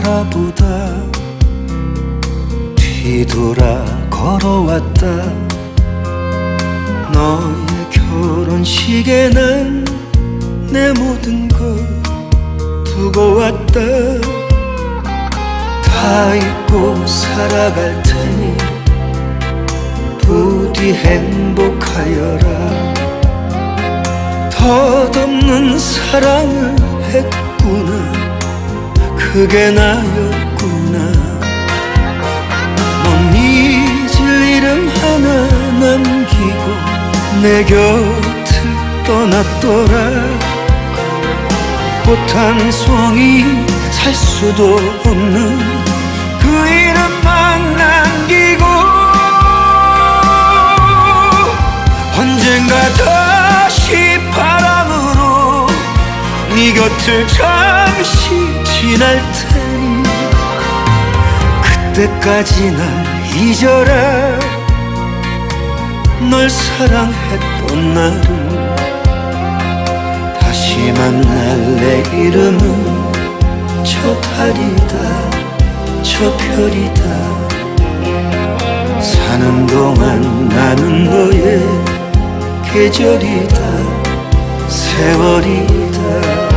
바라보다 뒤돌아 걸어왔다. 너의 결혼식에 난 내 모든 걸 두고 왔다. 다 잊고 살아갈 테니 부디 행복하여라. 덧없는 사랑을 했구나. 그게 나였구나. 넌 잊을 이름 하나 남기고 내 곁을 떠났더라. 꽃한 송이 살 수도 없는 그 이름만 남기고 언젠가 다시 바람으로 네 곁을 잠시 지날 테니 그때까지 날 잊어라. 널 사랑했던 나를 다시 만날 내 이름은 저 달이다 저 별이다. 사는 동안 나는 너의 계절이다 세월이다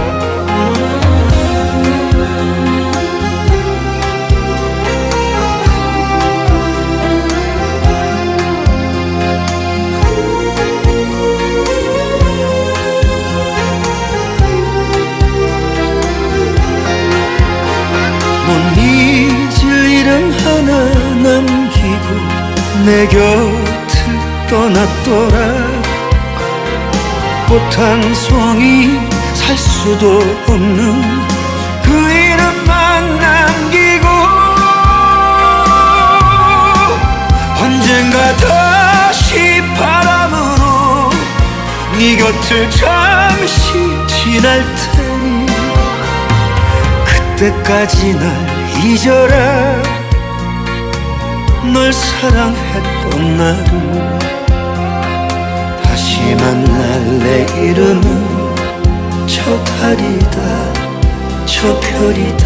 내 곁을 떠났더라. 꽃한 송이 살 수도 없는 그 이름만 남기고 언젠가 다시 바람으로 네 곁을 잠시 지날 테니 그때까지 날 잊어라 널 사랑했던 나를 다시 만날 내 이름은 저 달이다 저 별이다.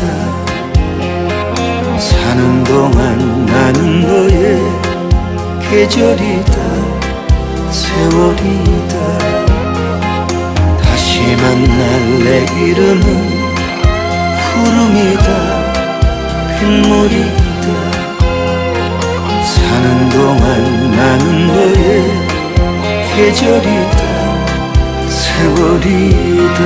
사는 동안 나는 너의 계절이다 세월이다. 다시 만날 내 이름은 구름이다 빗물이다 사는 동안 나는 너의 계절이다 세월이다